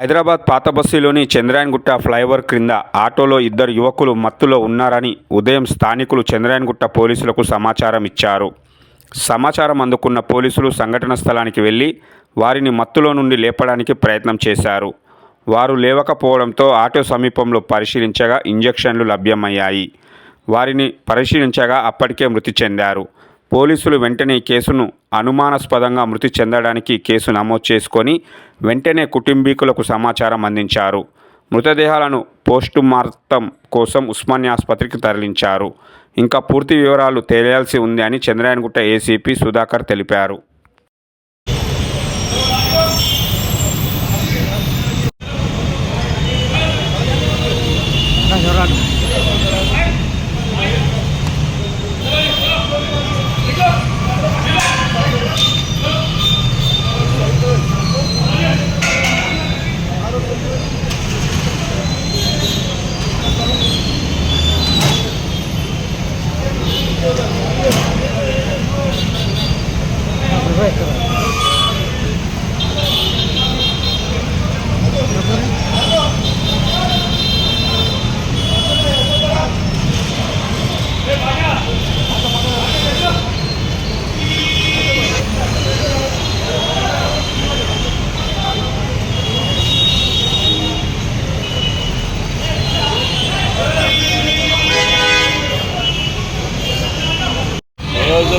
Hyderabad పాతబస్సీలోని Chandrayangutta flyover క్రింద ఆటోలో ఇద్దరు యువకులు మత్తులో ఉన్నారని ఉదయం స్థానికులు చంద్రాయన్గుట్ట పోలీసులకు సమాచారం ఇచ్చారు. సమాచారం అందుకున్న పోలీసులు సంఘటన స్థలానికి వెళ్ళి వారిని మత్తులో నుండి లేపడానికి ప్రయత్నం చేశారు. వారు లేవకపోవడంతో ఆటో సమీపంలో పరిశీలించగా ఇంజెక్షన్లు లభ్యమయ్యాయి. వారిని పరిశీలించగా అప్పటికే మృతి చెందారు. పోలీసులు వెంటనే కేసును అనుమానాస్పదంగా మృతి చెందడానికి కేసు నమోదు చేసుకొని వెంటనే కుటుంబీకులకు సమాచారం అందించారు. మృతదేహాలను పోస్టుమార్టం కోసం ఉస్మానియా ఆసుపత్రికి తరలించారు. ఇంకా పూర్తి వివరాలు తెలియాల్సి ఉంది అని చంద్రాయణగుట్ట ఏసీపీ సుధాకర్ తెలిపారు.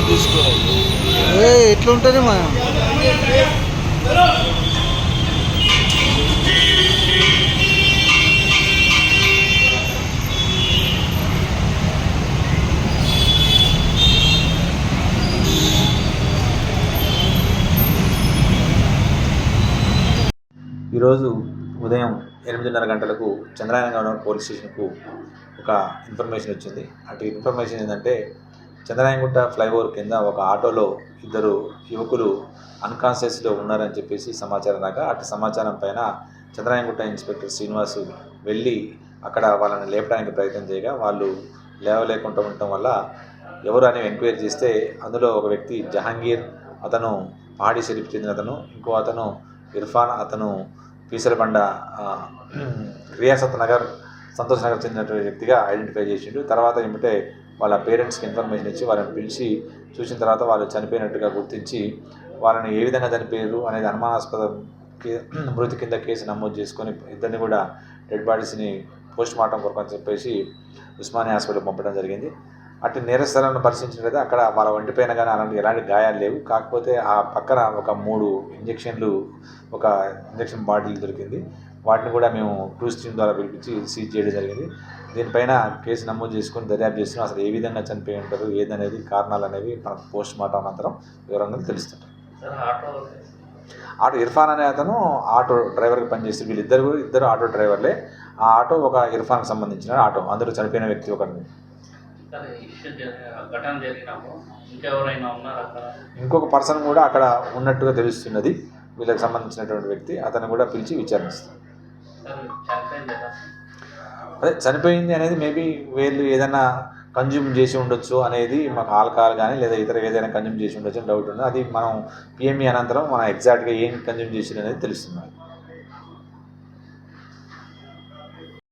రోజు తీసుకోవాలి. ఏ ఎట్లుంటుంది మా? ఈరోజు ఉదయం ఎనిమిదిన్నర గంటలకు చంద్రాయనగౌడ పోలీస్ స్టేషన్కు ఒక ఇన్ఫర్మేషన్ వచ్చింది. అటు ఇన్ఫర్మేషన్ ఏంటంటే చంద్రాయనగుట్ట ఫ్లైఓవర్ కింద ఒక ఆటోలో ఇద్దరు యువకులు అన్కాన్షియస్లో ఉన్నారని చెప్పేసి సమాచారం రాక అటు సమాచారం పైన చంద్రాయనగుట్ట ఇన్స్పెక్టర్ శ్రీనివాసు వెళ్ళి అక్కడ వాళ్ళని లేపడానికి ప్రయత్నం చేయగా వాళ్ళు లేవలేకుండా ఉండటం వల్ల ఎవరు అని ఎంక్వైరీ చేస్తే అందులో ఒక వ్యక్తి జహాంగీర్ అతను పాడి షరీఫ్ చెందిన అతను ఇంకో అతను ఇర్ఫాన్ అతను పీసలబండ రియాసత్ నగర్ సంతోష్ నగర్ చెందినటువంటి వ్యక్తిగా ఐడెంటిఫై చేసిండు. తర్వాత ఏమిటే వాళ్ళ పేరెంట్స్కి ఇన్ఫర్మేషన్ ఇచ్చి వాళ్ళని పిలిచి చూసిన తర్వాత వాళ్ళు చనిపోయినట్టుగా గుర్తించి వాళ్ళని ఏ విధంగా చనిపోయారు అనేది అనుమానాస్పద మృతి కింద కేసు నమోదు చేసుకొని ఇద్దరిని కూడా డెడ్ బాడీస్ని పోస్ట్ మార్టం కొరకు అని చెప్పేసి ఉస్మానియా హాస్పిటల్ పంపడం జరిగింది. అటు నేరస్థలాన్ని పరిశీలించినట్లయితే అక్కడ వాళ్ళ ఒంటిపైన కానీ అలాంటి ఎలాంటి గాయాలు లేవు. కాకపోతే ఆ పక్కన ఒక మూడు ఇంజెక్షన్లు ఒక ఇంజెక్షన్ బాటిల్ దొరికింది. వాటిని కూడా మేము క్రూజ్ టీమ్ ద్వారా పిలిపించి సీజ్ చేయడం జరిగింది. దీనిపైన కేసు నమోదు చేసుకొని దర్యాప్తు చేస్తున్నాం. అసలు ఏ విధంగా చనిపోయి ఉంటారు ఏదనేది కారణాలు అనేవి మనకు పోస్ట్ మార్టం అనంతరం వివరంగా తెలుస్తుంది ఆటో ఇర్ఫాన్ అనే అతను ఆటో డ్రైవర్గా పనిచేస్తే వీళ్ళిద్దరు కూడా ఇద్దరు ఆటో డ్రైవర్లే. ఆ ఆటో ఒక ఇర్ఫాన్కి సంబంధించిన ఆటో. అందరూ చనిపోయిన వ్యక్తి అక్కడ ఇంకొక పర్సన్ కూడా అక్కడ ఉన్నట్టుగా తెలుస్తున్నది. వీళ్ళకి సంబంధించినటువంటి వ్యక్తి. అతను కూడా పిలిచి కదా అదే చనిపోయింది అనేది మేబీ వీళ్ళు ఏదైనా కన్జ్యూమ్ చేసి ఉండొచ్చు అనేది మాకు ఆల్కహాల్ కానీ లేదా ఇతర ఏదైనా కన్జ్యూమ్ చేసి ఉండొచ్చు అని డౌట్ ఉంది. అది మనం పిఎంఈ అనంతరం మనం ఎగ్జాక్ట్గా ఏం కన్జ్యూమ్ చేసి అనేది తెలుస్తుంది